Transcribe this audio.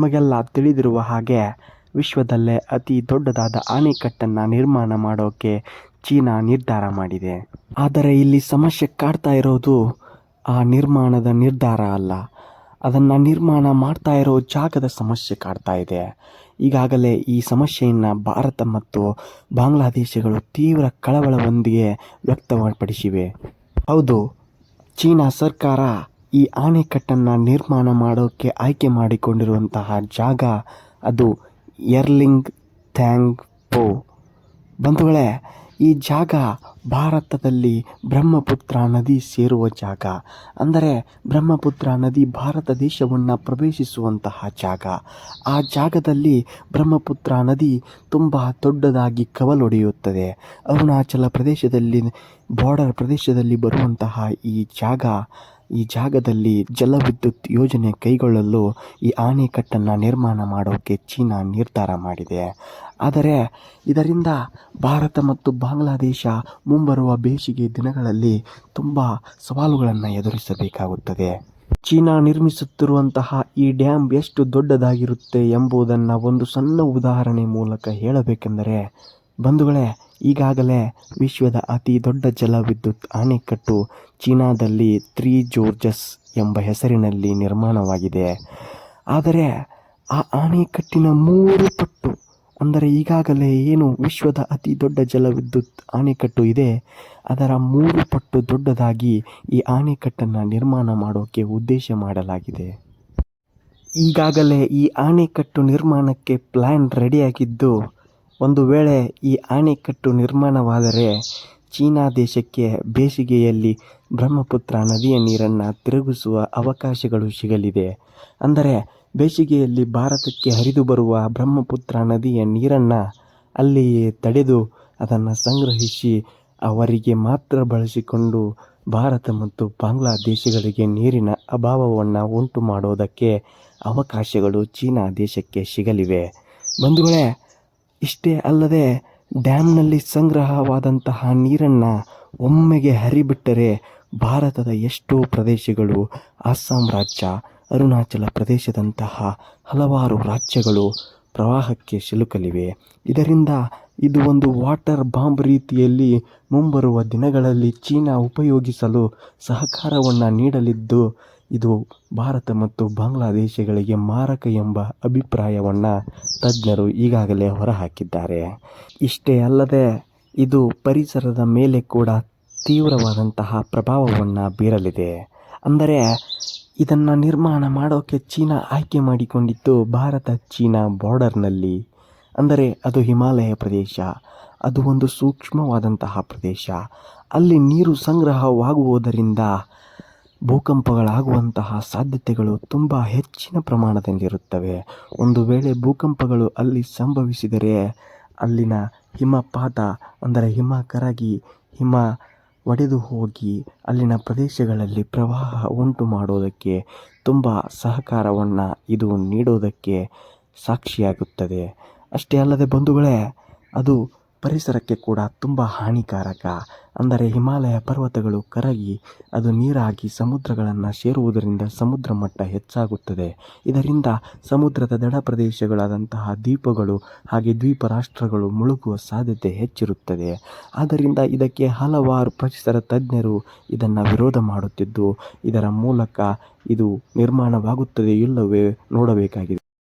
ನಿಮಗೆಲ್ಲ ತಿಳಿದಿರುವ ಹಾಗೆ ವಿಶ್ವದಲ್ಲೇ ಅತಿ ದೊಡ್ಡದಾದ ಅಣೆಕಟ್ಟನ್ನು ನಿರ್ಮಾಣ ಮಾಡೋಕ್ಕೆ ಚೀನಾ ನಿರ್ಧಾರ ಮಾಡಿದೆ. ಆದರೆ ಇಲ್ಲಿ ಸಮಸ್ಯೆ ಕಾಡ್ತಾ ಇರೋದು ಆ ನಿರ್ಮಾಣದ ನಿರ್ಧಾರ ಅಲ್ಲ. ಅದನ್ನು ನಿರ್ಮಾಣ ಮಾಡ್ತಾ ಇರೋ ಜಾಗದ ಸಮಸ್ಯೆ ಕಾಡ್ತಾ ಇದೆ. ಈಗಾಗಲೇ ಈ ಸಮಸ್ಯೆಯನ್ನು ಭಾರತ ಮತ್ತು ಬಾಂಗ್ಲಾದೇಶಗಳು ತೀವ್ರ ಕಳವಳದೊಂದಿಗೆ ವ್ಯಕ್ತಪಡಿಸಿವೆ ಹೌದು, ಚೀನಾ ಸರ್ಕಾರ ಈ ಅಣೆಕಟ್ಟನ್ನು ನಿರ್ಮಾಣ ಮಾಡೋಕ್ಕೆ ಆಯ್ಕೆ ಮಾಡಿಕೊಂಡಿರುವಂತಹ ಜಾಗ ಅದು ಎರ್ಲಿಂಗ್ ಥ್ಯಾಂಗ್ ಪೋ. ಬಂಧುಗಳೇ, ಈ ಜಾಗ ಭಾರತದಲ್ಲಿ ಬ್ರಹ್ಮಪುತ್ರ ನದಿ ಸೇರುವ ಜಾಗ. ಅಂದರೆ ಬ್ರಹ್ಮಪುತ್ರ ನದಿ ಭಾರತ ದೇಶವನ್ನು ಪ್ರವೇಶಿಸುವಂತಹ ಜಾಗ. ಆ ಜಾಗದಲ್ಲಿ ಬ್ರಹ್ಮಪುತ್ರ ನದಿ ತುಂಬ ದೊಡ್ಡದಾಗಿ ಕವಲೊಡೆಯುತ್ತದೆ. ಅರುಣಾಚಲ ಪ್ರದೇಶದಲ್ಲಿ ಬಾರ್ಡರ್ ಪ್ರದೇಶದಲ್ಲಿ ಬರುವಂತಹ ಈ ಜಾಗ ಈ ಜಾಗದಲ್ಲಿ ಜಲವಿದ್ಯುತ್ ಯೋಜನೆ ಕೈಗೊಳ್ಳಲು ಈ ಅಣೆಕಟ್ಟನ್ನು ನಿರ್ಮಾಣ ಮಾಡೋಕ್ಕೆ ಚೀನಾ ನಿರ್ಧಾರ ಮಾಡಿದೆ. ಆದರೆ ಇದರಿಂದ ಭಾರತ ಮತ್ತು ಬಾಂಗ್ಲಾದೇಶ ಮುಂಬರುವ ಬೇಸಿಗೆ ದಿನಗಳಲ್ಲಿ ತುಂಬ ಸವಾಲುಗಳನ್ನು ಎದುರಿಸಬೇಕಾಗುತ್ತದೆ. ಚೀನಾ ನಿರ್ಮಿಸುತ್ತಿರುವಂತಹ ಈ ಡ್ಯಾಮ್ ಎಷ್ಟು ದೊಡ್ಡದಾಗಿರುತ್ತೆ ಎಂಬುದನ್ನು ಒಂದು ಸಣ್ಣ ಉದಾಹರಣೆ ಮೂಲಕ ಹೇಳಬೇಕೆಂದರೆ, ಬಂಧುಗಳೇ ಈಗಾಗಲೇ ವಿಶ್ವದ ಅತಿ ದೊಡ್ಡ ಜಲವಿದ್ಯುತ್ ಅಣೆಕಟ್ಟು ಚೀನಾದಲ್ಲಿ ತ್ರೀ ಜೋರ್ಜಸ್ ಎಂಬ ಹೆಸರಿನಲ್ಲಿ ನಿರ್ಮಾಣವಾಗಿದೆ. ಆದರೆ ಆ ಅಣೆಕಟ್ಟಿನ ಮೂರು ಪಟ್ಟು, ಅಂದರೆ ಈಗಾಗಲೇ ಏನು ವಿಶ್ವದ ಅತಿ ದೊಡ್ಡ ಜಲವಿದ್ಯುತ್ ಅಣೆಕಟ್ಟು ಇದೆ, ಅದರ ಮೂರು ಪಟ್ಟು ದೊಡ್ಡದಾಗಿ ಈ ಅಣೆಕಟ್ಟನ್ನು ನಿರ್ಮಾಣ ಮಾಡೋಕ್ಕೆ ಉದ್ದೇಶ ಮಾಡಲಾಗಿದೆ. ಈಗಾಗಲೇ ಈ ಅಣೆಕಟ್ಟು ನಿರ್ಮಾಣಕ್ಕೆ ಪ್ಲ್ಯಾನ್ ರೆಡಿಯಾಗಿದ್ದು ಒಂದು ವೇಳೆ ಈ ಅಣೆಕಟ್ಟು ನಿರ್ಮಾಣವಾದರೆ ಚೀನಾ ದೇಶಕ್ಕೆ ಬೇಸಿಗೆಯಲ್ಲಿ ಬ್ರಹ್ಮಪುತ್ರ ನದಿಯ ನೀರನ್ನು ತಿರುಗಿಸುವ ಅವಕಾಶಗಳು ಸಿಗಲಿದೆ. ಅಂದರೆ ಬೇಸಿಗೆಯಲ್ಲಿ ಭಾರತಕ್ಕೆ ಹರಿದು ಬರುವ ಬ್ರಹ್ಮಪುತ್ರ ನದಿಯ ನೀರನ್ನು ಅಲ್ಲಿಯೇ ತಡೆದು ಅದನ್ನು ಸಂಗ್ರಹಿಸಿ ಅವರಿಗೆ ಮಾತ್ರ ಬಳಸಿಕೊಂಡು ಭಾರತ ಮತ್ತು ಬಾಂಗ್ಲಾದೇಶಗಳಿಗೆ ನೀರಿನ ಅಭಾವವನ್ನು ಉಂಟು ಮಾಡೋದಕ್ಕೆ ಅವಕಾಶಗಳು ಚೀನಾ ದೇಶಕ್ಕೆ ಸಿಗಲಿವೆ. ಬಂಧುಗಳೇ ಇಷ್ಟೇ ಅಲ್ಲದೆ ಡ್ಯಾಮ್ನಲ್ಲಿ ಸಂಗ್ರಹವಾದಂತಹ ನೀರನ್ನು ಒಮ್ಮೆಗೆ ಹರಿಬಿಟ್ಟರೆ ಭಾರತದ ಎಷ್ಟೋ ಪ್ರದೇಶಗಳು, ಅಸ್ಸಾಂ ರಾಜ್ಯ, ಅರುಣಾಚಲ ಪ್ರದೇಶದಂತಹ ಹಲವಾರು ರಾಜ್ಯಗಳು ಪ್ರವಾಹಕ್ಕೆ ಸಿಲುಕಲಿವೆ. ಇದರಿಂದ ಇದು ಒಂದು ವಾಟರ್ ಬಾಂಬ್ ರೀತಿಯಲ್ಲಿ ಮುಂಬರುವ ದಿನಗಳಲ್ಲಿ ಚೀನಾ ಉಪಯೋಗಿಸಲು ಸಹಕಾರವನ್ನು ನೀಡಲಿದ್ದು ಇದು ಭಾರತ ಮತ್ತು ಬಾಂಗ್ಲಾದೇಶಗಳಿಗೆ ಮಾರಕ ಎಂಬ ಅಭಿಪ್ರಾಯವನ್ನು ತಜ್ಞರು ಈಗಾಗಲೇ ಹೊರಹಾಕಿದ್ದಾರೆ. ಇಷ್ಟೇ ಅಲ್ಲದೆ, ಇದು ಪರಿಸರದ ಮೇಲೆ ಕೂಡ ತೀವ್ರವಾದಂತಹ ಪ್ರಭಾವವನ್ನು ಬೀರಲಿದೆ. ಅಂದರೆ, ಇದನ್ನು ನಿರ್ಮಾಣ ಮಾಡೋಕ್ಕೆ ಚೀನಾ ಆಯ್ಕೆ ಮಾಡಿಕೊಂಡಿದ್ದು ಭಾರತ ಚೀನಾ ಬಾರ್ಡರ್ನಲ್ಲಿ. ಅಂದರೆ, ಅದು ಹಿಮಾಲಯ ಪ್ರದೇಶ, ಅದು ಒಂದು ಸೂಕ್ಷ್ಮವಾದಂತಹ ಪ್ರದೇಶ. ಅಲ್ಲಿ ನೀರು ಸಂಗ್ರಹವಾಗುವುದರಿಂದ ಭೂಕಂಪಗಳಾಗುವಂತಹ ಸಾಧ್ಯತೆಗಳು ತುಂಬ ಹೆಚ್ಚಿನ ಪ್ರಮಾಣದಲ್ಲಿರುತ್ತವೆ. ಒಂದು ವೇಳೆ ಭೂಕಂಪಗಳು ಅಲ್ಲಿ ಸಂಭವಿಸಿದರೆ, ಅಲ್ಲಿನ ಹಿಮಪಾತ, ಅಂದರೆ ಹಿಮ ಕರಗಿ ಹಿಮ ಒಡೆದು ಹೋಗಿ ಅಲ್ಲಿನ ಪ್ರದೇಶಗಳಲ್ಲಿ ಪ್ರವಾಹ ಉಂಟು ಮಾಡೋದಕ್ಕೆ ತುಂಬ ಸಹಕಾರವನ್ನು ಇದು ನೀಡೋದಕ್ಕೆ ಸಾಕ್ಷಿಯಾಗುತ್ತದೆ. ಅಷ್ಟೇ ಅಲ್ಲದೆ ಬಂಧುಗಳೇ, ಅದು ಪರಿಸರಕ್ಕೆ ಕೂಡ ತುಂಬ ಹಾನಿಕಾರಕ. ಅಂದರೆ ಹಿಮಾಲಯ ಪರ್ವತಗಳು ಕರಗಿ ಅದು ನೀರಾಗಿ ಸಮುದ್ರಗಳನ್ನು ಸೇರುವುದರಿಂದ ಸಮುದ್ರ ಮಟ್ಟ ಹೆಚ್ಚಾಗುತ್ತದೆ. ಇದರಿಂದ ಸಮುದ್ರದ ದಡ ಪ್ರದೇಶಗಳಾದಂತಹ ದ್ವೀಪಗಳು ಹಾಗೆ ದ್ವೀಪ ರಾಷ್ಟ್ರಗಳು ಮುಳುಗುವ ಸಾಧ್ಯತೆ ಹೆಚ್ಚಿರುತ್ತದೆ. ಆದ್ದರಿಂದ ಇದಕ್ಕೆ ಹಲವಾರು ಪರಿಸರ ತಜ್ಞರು ಇದನ್ನು ವಿರೋಧ ಮಾಡುತ್ತಿದ್ದು, ಇದರ ಮೂಲಕ ಇದು ನಿರ್ಮಾಣವಾಗುತ್ತದೆ ಇಲ್ಲವೇ ನೋಡಬೇಕಾಗಿದೆ.